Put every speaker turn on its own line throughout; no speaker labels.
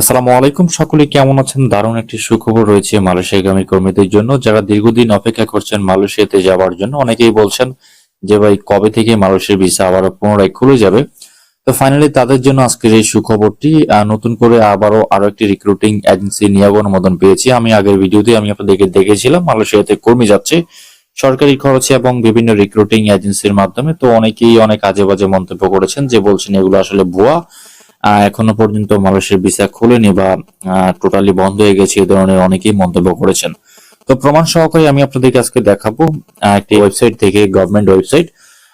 আসসালামু আলাইকুম। সকলে কেমন আছেন? দারুণ একটি সুখবর রয়েছে মালয়েশিয়াগামী কর্মীদের জন্য। যারা দীর্ঘদিন অপেক্ষা করছেন মালয়েশিয়াতে যাওয়ার জন্য, অনেকেই বলছেন যে ভাই, কবে থেকে মালয়েশিয়ার ভিসা আবারও পুনরায় খুলে যাবে? তো ফাইনালি তাদের জন্য আজকের এই সুখবরটি নতুন করে আবারও আরও একটি রিক্রুটিং এজেন্সি নিয়োগ অনুমোদন পেয়েছি। আমি আগের ভিডিওতে আমি আপনাদেরকে দেখেছিলাম, মালয়েশিয়াতে কর্মী যাচ্ছে, সরকারি খরচে এবং বিভিন্ন রিক্রুটিং এজেন্সির মাধ্যমে। তো অনেকেই অনেক আজে বাজে মন্তব্য করেছেন যে, বলছেন এগুলো আসলে ভুয়া। এখনও পর্যন্ত মালয়েশিয়ার ভিসা খুলেনি বা টোটালি বন্ধ হয়ে গেছে এই ধরনের অনেকেই মন্তব্য করেছেন। তো প্রমাণ সহকারে আমি আপনাদেরকে আজকে দেখাবো একটি ওয়েবসাইট থেকে গভর্নমেন্ট ওয়েবসাইট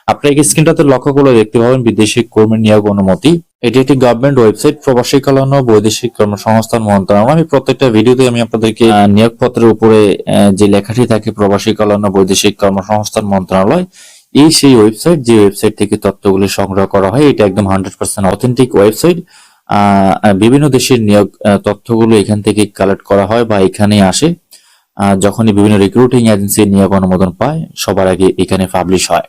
আপনারা এই স্ক্রিনটাতে লক্ষ্য করলে দেখতে পাবেন বিদেশি কর্মী নিয়োগ অনুমতি। এটি একটি গভর্নমেন্ট ওয়েবসাইট প্রবাসী কল্যাণ ও বৈদেশিক কর্মসংস্থান মন্ত্রণালয়। আমি প্রত্যেকটা ভিডিওতে আমি আপনাদেরকে নিয়োগপত্রের উপরে যে লেখাটি থাকে, প্রবাসী কল্যাণ ও বৈদেশিক কর্মসংস্থান মন্ত্রণালয় এই সেই ওয়েবসাইট, যে ওয়েবসাইট থেকে তথ্যগুলি সংগ্রহ করা হয়, এটা একদম হান্ড্রেড পার্সেন্ট অথেন্টিক ওয়েবসাইট। বিভিন্ন দেশের নিয়োগ তথ্যগুলো এখান থেকে কালেক্ট করা হয় বা এখানে আসে। যখনই বিভিন্ন রিক্রুটিং এজেন্সি নিয়োগ অনুমোদন পায়, সবার আগে এখানে পাবলিশ হয়।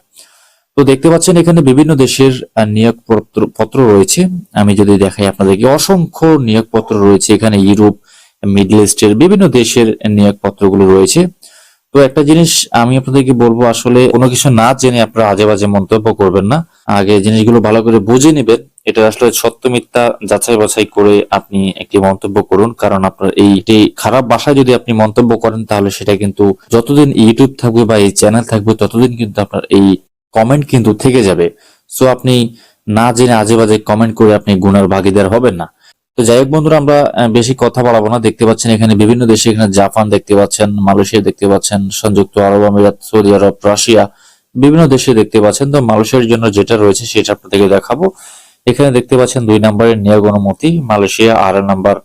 তো দেখতে পাচ্ছেন, এখানে বিভিন্ন দেশের নিয়োগপত্র, পত্র রয়েছে। আমি যদি দেখাই আপনাদেরকে, অসংখ্য নিয়োগপত্র রয়েছে। এখানে ইউরোপ, মিডল ইস্টের বিভিন্ন দেশের নিয়োগপত্রগুলো রয়েছে। তো একটা জিনিস আমি আপনাদেরকে বলব, আসলে কোনো কিছু না জেনে আপনারা আজে বাজে মন্তব্য করবেন না। আগে জিনিসগুলো ভালো করে বুঝে নেবেন, এটা আসলে সত্য মিথ্যা যাচাই বাছাই করে আপনি একটি মন্তব্য করুন, কারণ আপনার এইটি খারাপ ভাষায় যদি আপনি মন্তব্য করেন, তাহলে সেটা কিন্তু যতদিন ইউটিউব থাকবে বা এই চ্যানেল থাকবে, ততদিন কিন্তু আপনার এই কমেন্ট কিন্তু থেকে যাবে। সো আপনি না জেনে আজে বাজে কমেন্ট করে আপনি গুনার ভাগিদার হবেন না। তো যাই হোক বন্ধুরা, আমরা বেশি কথা বাড়াবো না। দেখতে পাচ্ছেন এখানে বিভিন্ন দেশে, এখানে জাপান দেখতে পাচ্ছেন, মালয়েশিয়া দেখতে পাচ্ছেন, সংযুক্ত আরব আমিরাত, সৌদি আরব, রাশিয়া, বিভিন্ন দেশে দেখতে পাচ্ছেন। তো মালয়েশিয়ার জন্য যেটা রয়েছে সেটা আপনাদেরকে দেখাবো। এখানে দেখতে পাচ্ছেন দুই নম্বরের নিয়োগ অনুমতি মালয়েশিয়া আর নাম্বার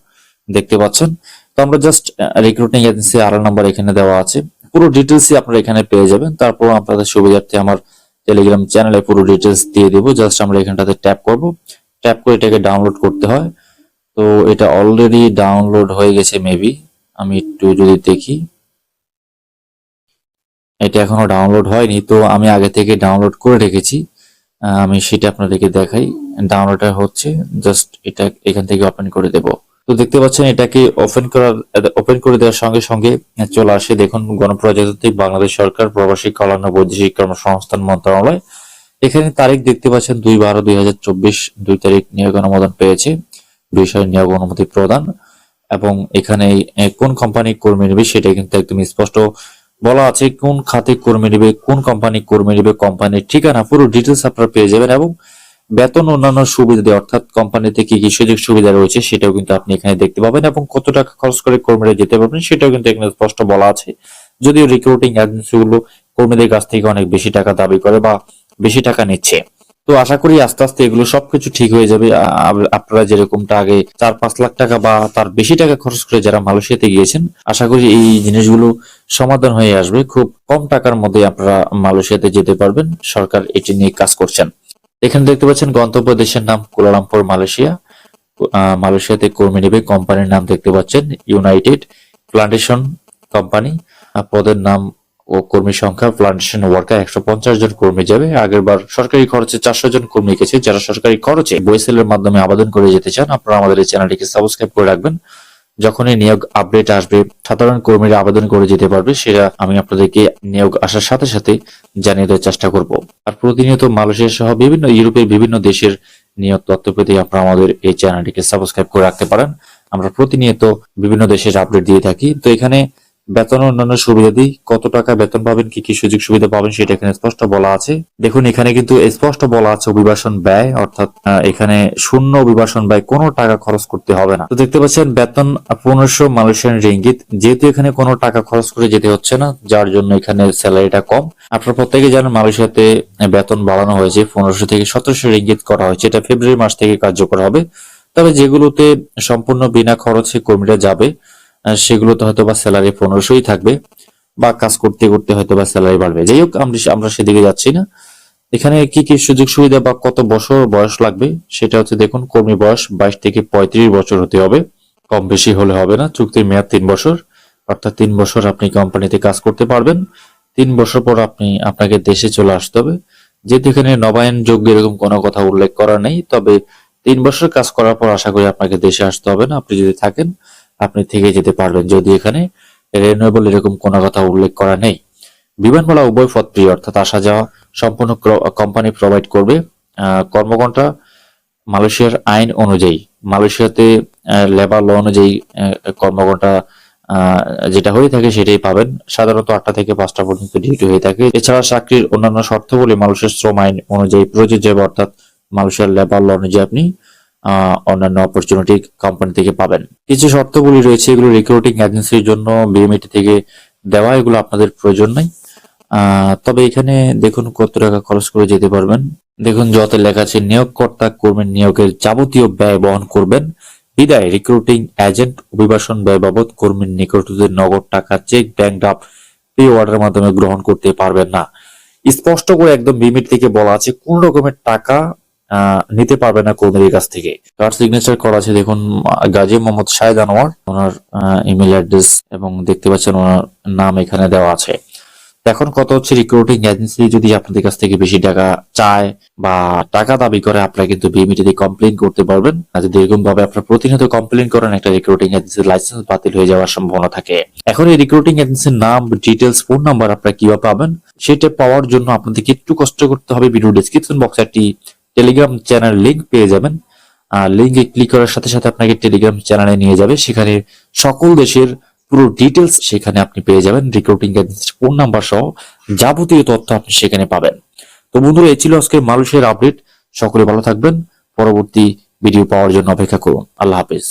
দেখতে পাচ্ছেন। তো আমরা জাস্ট রিক্রুটিং এজেন্সি আর নাম্বার এখানে দেওয়া আছে। পুরো ডিটেলসই আপনারা এখানে পেয়ে যাবেন। তারপর আপনাদের সুবিধার্থে আমার টেলিগ্রাম চ্যানেলে পুরো ডিটেলস দিয়ে দেবো। জাস্ট আমরা এখানটাতে ট্যাপ করব। ট্যাপ করে এটাকে ডাউনলোড করতে হয়। তো এটা অলরেডি ডাউনলোড হয়ে গেছে মেবি আমি একটু যদি দেখি। এটা এখনও ডাউনলোড হয়নি, তো আমি আগে থেকে ডাউনলোড করে রেখেছি। আমি সেটা আপনাদেরকে দেখাই। ডাউনলোড হচ্ছে জাস্ট এটা এখান থেকে ওপেন করে দেব। তো দেখতে পাচ্ছেন, এটাকে ওপেন করার ওপেন করে দেওয়ার সঙ্গে সঙ্গে চলে আসে। দেখুন, গণপ্রজাতান্ত্রিক বাংলাদেশ সরকার, প্রবাসী কল্যাণ বৈদেশিক কর্মসংস্থান মন্ত্রণালয়। এখানে তারিখ দেখতে পাচ্ছেন, দুই বারো দুই হাজার চব্বিশ, দুই তারিখ নিয়োগ অনুমোদন পেয়েছে। বিষয় নিয়োগ অনুমতি প্রদান। এবং এখানে কোন কোম্পানি কর্মী নেবে সেটা কিন্তু একদম স্পষ্ট বলা আছে। কোন খাতে কর্মী নেবে, কোন কোম্পানি কর্মী নেবে কোম্পানির ঠিকানা, পুরো ডিটেলস আপনারা পেয়ে যাবেন এবং বেতন, অন্যান্য সুবিধা দিয়ে অর্থাৎ কোম্পানিতে কি কি সুযোগ সুবিধা রয়েছে সেটাও কিন্তু আপনি এখানে দেখতে পাবেন এবং কত টাকা খরচ করে কর্মীরা যেতে পারবেন সেটাও কিন্তু এখানে স্পষ্ট বলা আছে। যদিও রিক্রুটিং এজেন্সিগুলো কর্মীদের কাছ থেকে অনেক বেশি টাকা দাবি করে বা বেশি টাকা নিচ্ছে। তো আশা করি আস্তে আস্তে এগুলো সবকিছু ঠিক হয়ে যাবে। আপনারা যেরকমটা আগে চার পাঁচ লাখ টাকা বা তার বেশি টাকা খরচ করে যারা মালয়েশিয়াতে গিয়েছেন, আশা করি এই জিনিসগুলো সমাধান হয়ে আসবে। খুব কম টাকার মধ্যে আপনারা মালয়েশিয়াতে যেতে পারবেন। সরকার এটি নিয়ে কাজ করছেন। এখানে দেখতে পাচ্ছেন গন্তব্য দেশের নাম কুয়ালালামপুর, মালয়েশিয়া। মালয়েশিয়াতে কর্মী নেবে কোম্পানির নাম দেখতে পাচ্ছেন, ইউনাইটেড প্লান্টেশন কোম্পানি। পদের নাম ও কর্মী সংখ্যা প্লান্টেশন ওয়ার্কার একশো পঞ্চাশ জন কর্মী যাবে। আগের বার সরকারি খরচে চারশো জন কর্মী গেছে যারা সরকারি খরচে বইসেলের মাধ্যমে আবেদন করে যেতে চান, আপনারা আমাদের এই চ্যানেলটিকে সাবস্ক্রাইব করে রাখবেন। যখনই নিয়োগ আপডেট আসবে, সাধারণ কর্মীরা আবেদন করে যেতে পারবে, সেটা আমি আপনাদেরকে নিয়োগ আসার সাথে সাথে জানিয়ে দেওয়ার চেষ্টা করব। আর প্রতিনিয়ত মালয়েশিয়া সহ বিভিন্ন ইউরোপের বিভিন্ন দেশের নিয়োগ তথ্য পেতে আপনারা আমাদের এই চ্যানেলটিকে সাবস্ক্রাইব করে রাখতে পারেন। আমরা প্রতিনিয়ত বিভিন্ন দেশের আপডেট দিয়ে থাকি। তো এখানে বেতন অন্যান্য সুবিধা দিই। কত টাকা বেতন পাবেন, কি কি সুযোগ সুবিধা পাবেন, সেটা এখানে স্পষ্ট বলা আছে। দেখুন, এখানে কিন্তু স্পষ্ট বলা আছে অভিবাসন ব্যয়, অর্থাৎ এখানে শূন্য অভিবাসন ব্যয়, কোনো টাকা খরচ করতে হবে না। তো দেখতে পাচ্ছেন, বেতন পনেরোশো মালয়েশিয়ান রিঙ্গিত। যেহেতু এখানে কোনো টাকা খরচ করে যেতে হচ্ছে না, যার জন্য এখানে স্যালারিটা কম। আপনারা প্রত্যেকে জানেন, মালয়েশিয়াতে বেতন বাড়ানো হয়েছে, পনেরোশো থেকে সতেরোশো রিঙ্গিত করা হয়েছে। এটা ফেব্রুয়ারি মাস থেকে কার্যকর হবে। তবে যেগুলোতে সম্পূর্ণ বিনা খরচে কর্মীরা যাবে সেগুলোতে হয়তো বা স্যালারি পনেরোশোই থাকবে, বা কাজ করতে করতে হয়তো বা স্যালারি বাড়বে। যাই হোক, আমরা সেদিকে যাচ্ছি না। এখানে কি কি সুযোগ সুবিধা বা কত বছর বয়স লাগবে, সেটা হচ্ছে দেখুন, কর্মী বয়স বাইশ থেকে পঁয়ত্রিশ বছর হতে হবে। কম বেশি হলে হবে না, চুক্তির মেয়াদ তিন বছর। অর্থাৎ তিন বছর আপনি কোম্পানিতে কাজ করতে পারবেন। তিন বছর পর আপনি আপনাকে দেশে চলে আসতে হবে। যেহেতু এখানে নবায়ন যোগ্য এরকম কোনো কথা উল্লেখ করা নেই, তবে তিন বছর কাজ করার পর আশা করি আপনাকে দেশে আসতে হবে না। আপনি যদি থাকেন আপনি থেকে যেতে পারবেন। যদি এখানে রিনিউয়েবল এরকম কোনো কথা উল্লেখ করা নেই। বিমানমালা উভয় পথ প্রিয় অর্থাৎ আসা যাওয়া সম্পূর্ণ কোম্পানি প্রোভাইড করবে। কর্মঘণ্টা মালয়েশিয়ার আইন অনুযায়ী। মালয়েশিয়াতে লেবার ল অনুযায়ী কর্মঘণ্টা যেটা হয়ে থাকে সেটাই পাবেন। সাধারণত আটটা থেকে পাঁচটা পর্যন্ত ডিউটি হয়ে থাকে। এছাড়া চাকরির অন্যান্য শর্তাবলী মালয়েশিয়ার শ্রম আইন অনুযায়ী প্রযোজ্য, অর্থাৎ মালয়েশিয়ার লেবার ল অনুযায়ী আপনি অন্যান্য অপরচুনিটি কোম্পানি থেকে পাবেন। কিছু শর্তাবলী রয়েছে, এগুলো রিক্রুটিং এজেন্সির জন্য বিএমইটি থেকে দেওয়া, এগুলো আপনাদের প্রয়োজন নাই। তবে এখানে দেখুন কত টাকা খরচ করে যেতে পারবেন। দেখুন যত লেখা আছে, নিয়োগকর্তা কর্মীর নিয়োগের যাবতীয় ব্যয় বহন করবেন। বিদায় রিক্রুটিং এজেন্ট অভিবাসন ব্যয় বাবদ কর্মীর নিকটদের নগদ টাকা চেক ব্যাংক ড্রাফট পে অর্ডারের মাধ্যমে গ্রহণ করতে পারবেন না। স্পষ্ট করে একদম বিমিট থেকে বলা আছে, কোন রকমের টাকা নিতে পারবে না কর্মীদের কাছ থেকে। তার সিগনেচার করা আছে, দেখুন, গাজী মোহাম্মদ শাহেদ আনোয়ার। ওনার ইমেল অ্যাড্রেস এবং দেখতে পাচ্ছেন ওনার নাম এখানে দেওয়া আছে। এখন কত হচ্ছে রিক্রুটিং এজেন্সি যদি আপনাদের কাছ থেকে বেশি টাকা চায় বা টাকা দাবি করে, আপনারা কিন্তু বিএমইটিতে কমপ্লেন করতে পারবেন। আর যদি এরকম ভাবে আপনারা প্রতিনিয়ত কমপ্লেন করেন, একটা রিক্রুটিং এজেন্সির লাইসেন্স বাতিল হয়ে যাওয়ার সম্ভাবনা থাকে। এখন এই রিক্রুটিং এজেন্সির নাম ডিটেলস ফোন নাম্বার আপনারা কীভাবে পাবেন, সেটা পাওয়ার জন্য আপনাদেরকে একটু কষ্ট করতে হবে। ভিডিও ডিসক্রিপশন বক্সে একটি টেলিগ্রাম চ্যানেল লিঙ্ক পেয়ে যাবেন। লিঙ্কে ক্লিক করার সাথে সাথে আপনাকে টেলিগ্রাম চ্যানেলে নিয়ে যাবে। সেখানে সকল দেশের পুরো ডিটেলস সেখানে আপনি পেয়ে যাবেন। রিক্রুটিং ফোন নাম্বার সহ যাবতীয় তথ্য আপনি সেখানে পাবেন। তো বন্ধুরা, এই ছিল আজকের মালয়েশিয়ার আপডেট সকলে ভালো থাকবেন। পরবর্তী ভিডিও পাওয়ার জন্য অপেক্ষা করুন। আল্লাহ হাফেজ।